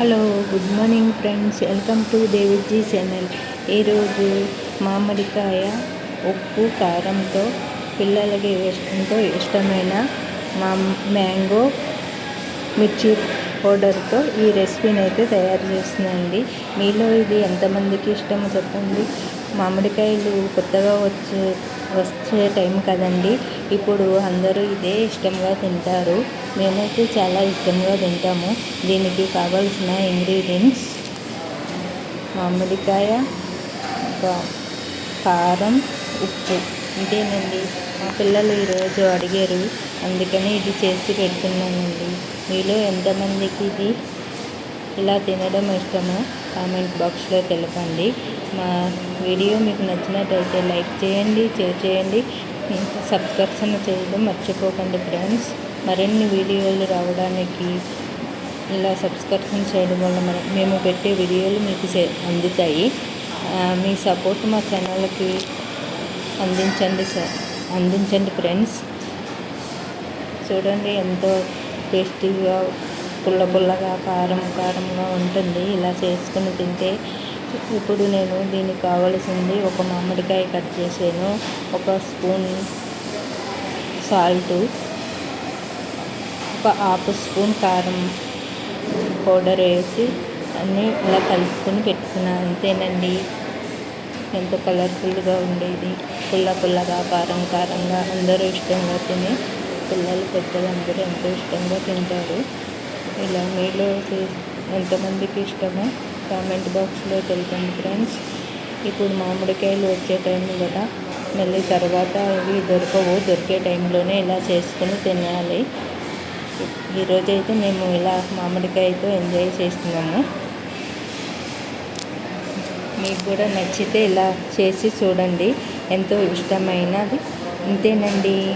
Hello good morning friends. Welcome to Deviji channel. ఈరోజు మామిడికాయ ఉప్పు కారంతో పిల్లలకి ఎంతో ఇష్టమైన మా మ్యాంగో మిర్చి పౌడర్తో ఈ రెసిపీని అయితే తయారు చేస్తున్నానండి. మీలో ఇది ఎంతమందికి ఇష్టమో చెప్పండి. మామిడికాయలు కొత్తగా వచ్చే వచ్చే టైం కదండి. ఇప్పుడు అందరూ ఇదే ఇష్టంగా తింటారు. మేమైతే చాలా ఇష్టంగా తింటాము. దీనికి కావాల్సిన ఇంగ్రీడియంట్స్ మామిడికాయ కారం ఉప్పు. ఇదేనండి. మా పిల్లలు ఈరోజు అడిగారు. అందుకని ఇది చేసి పెడుతున్నానండి. మీలో ఎంతమందికి ఇది? ఇలా తినడం ఇష్టమో? కామెంట్ బాక్స్లో తెలపండి మా వీడియో మీకు నచ్చినట్టయితే లైక్ చేయండి షేర్ చేయండి. సబ్స్క్రిప్షన్ చేయడం మర్చిపోకండి ఫ్రెండ్స్. మరిన్ని వీడియోలు రావడానికి ఇలా సబ్స్క్రిప్షన్ చేయడం వల్ల మన మేము పెట్టే వీడియోలు మీకు అందుతాయి. మీ సపోర్ట్ మా ఛానల్కి అందించండి అందించండి ఫ్రెండ్స్. చూడండి ఎంతో టేస్టీగా పుల్ల పుల్లగా కారం కారంగా ఉంటుంది. ఇలా చేసుకుని తింటే ఇప్పుడు నేను దీనికి కావలసింది ఒక మామిడికాయ కట్ చేసాను ఒక స్పూన్ సాల్ట్ ఒక హాఫ్ స్పూన్ కారం పౌడర్ వేసి అన్నీ ఇలా కలుపుకొని పెట్టుకున్నాను అంతేనండి. ఎంతో కలర్ఫుల్గా ఉండేది. పుల్ల పుల్లగా కారం కారంగా అందరూ ఇష్టంగా తిని పిల్లలు పెద్దలు అందరూ ఎంతో ఇష్టంగా తింటారు. ఇలా మీలో ఎంతమందికి ఇష్టమో కామెంట్ బాక్స్లో తెలిపండి ఫ్రెండ్స్ ఇప్పుడు మామిడికాయలు వచ్చే టైం కదా. మళ్ళీ తర్వాత ఇవి దొరకవు. దొరికే టైంలోనే ఇలా చేసుకుని తినాలి. ఈరోజైతే మేము ఇలా మామిడికాయతో ఎంజాయ్ చేస్తున్నాము. మీకు కూడా నచ్చితే ఇలా చేసి చూడండి. ఎంతో ఇష్టమైనది. ఇంతేనండి.